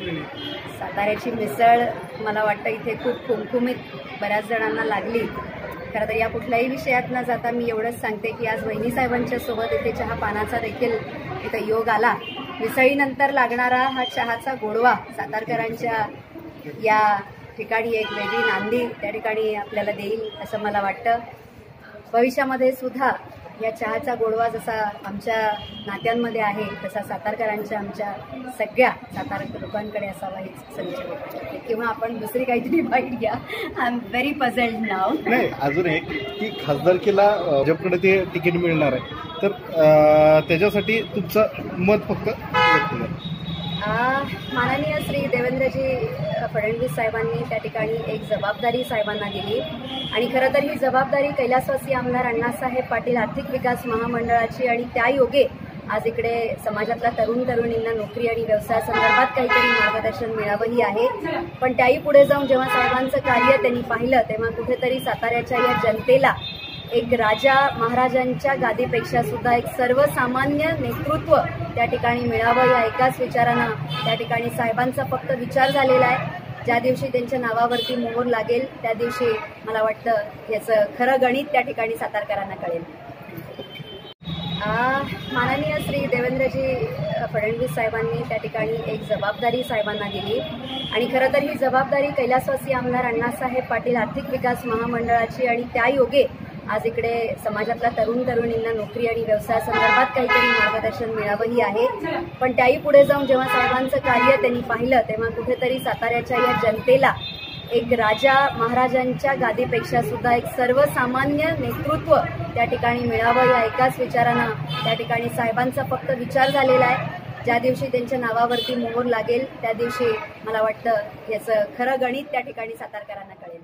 साताऱ्याची मिसळ मला वाटतं इथे खूप खुमखुमीत बऱ्याच जणांना लागली. खरं तर या कुठल्याही विषयात न जाता मी एवढंच सांगते की आज वहिनी साहेबांच्या सोबत इथे चहा पानाचा देखील इथं योग आला. मिसळीनंतर लागणारा हा चहाचा गोडवा सातारकरांच्या या ठिकाणी एक वेगळी नांदी त्या ठिकाणी आपल्याला देईल असं मला वाटतं. भविष्यामध्ये सुद्धा या चहाचा गोडवा जसा आमच्या नात्यांमध्ये आहे तसा सातारकरांच्या आमच्या सगळ्या सातार लोकांकडे असावा हे संचय किंवा आपण दुसरी काहीतरी बाईट घ्या. आय एम व्हेरी पझल्ड नाव नाही अजून एक की खासदारकीला अं, ते तिकीट मिळणार आहे. तर त्याच्यासाठी तुमचं मत फक्त माननीय श्री देवेंद्रजी फडणवीस साहेबांनी त्या ठिकाणी एक जबाबदारी साहेबांना दिली. आणि खरं तर ही जबाबदारी कैलासवासी आमदार अण्णासाहेब पाटील आर्थिक विकास महामंडळाची आणि त्या योगे आज इकडे समाजातल्या तरुण तरुणींना नोकरी आणि व्यवसायासंदर्भात काहीतरी मार्गदर्शन मिळावं ही आहे. पण त्याही पुढे जाऊन जेव्हा साहेबांचं कार्य त्यांनी पाहिलं तेव्हा कुठेतरी साताऱ्याच्या या जनतेला एक राजा महाराजांच्या गादीपेक्षा सुद्धा एक सर्वसामान्य नेतृत्व त्या ठिकाणी मिळावं या एकाच विचारानं त्या ठिकाणी साहेबांचा फक्त विचार झालेला आहे. ज्या दिवशी त्यांच्या नावावरती मोहर लागेल त्या दिवशी मला वाटतं याचं खरं गणित त्या ठिकाणी सातारकरांना कळेल. माननीय श्री देवेंद्रजी फडणवीस साहेबांनी त्या ठिकाणी एक जबाबदारी साहेबांना दिली. आणि खरं तर ही जबाबदारी कैलासवासी आमदार अण्णासाहेब पाटील आर्थिक विकास महामंडळाची आणि त्या योगे आज इकडे समाजातल्या तरुण तरुणींना नोकरी आणि व्यवसायासंदर्भात काहीतरी मार्गदर्शन मिळावंही आहे. पण त्याही पुढे जाऊन जेव्हा साहेबांचं कार्य त्यांनी पाहिलं तेव्हा कुठेतरी साताऱ्याच्या या जनतेला एक राजा महाराजांच्या गादीपेक्षा सुद्धा एक सर्वसामान्य नेतृत्व त्या ठिकाणी मिळावं या एकाच विचारानं त्या ठिकाणी साहेबांचा फक्त विचार झालेला आहे. ज्या दिवशी त्यांच्या नावावरती मोहर लागेल त्या दिवशी मला वाटतं याचं खरं गणित त्या ठिकाणी सातारकरांना कळेल.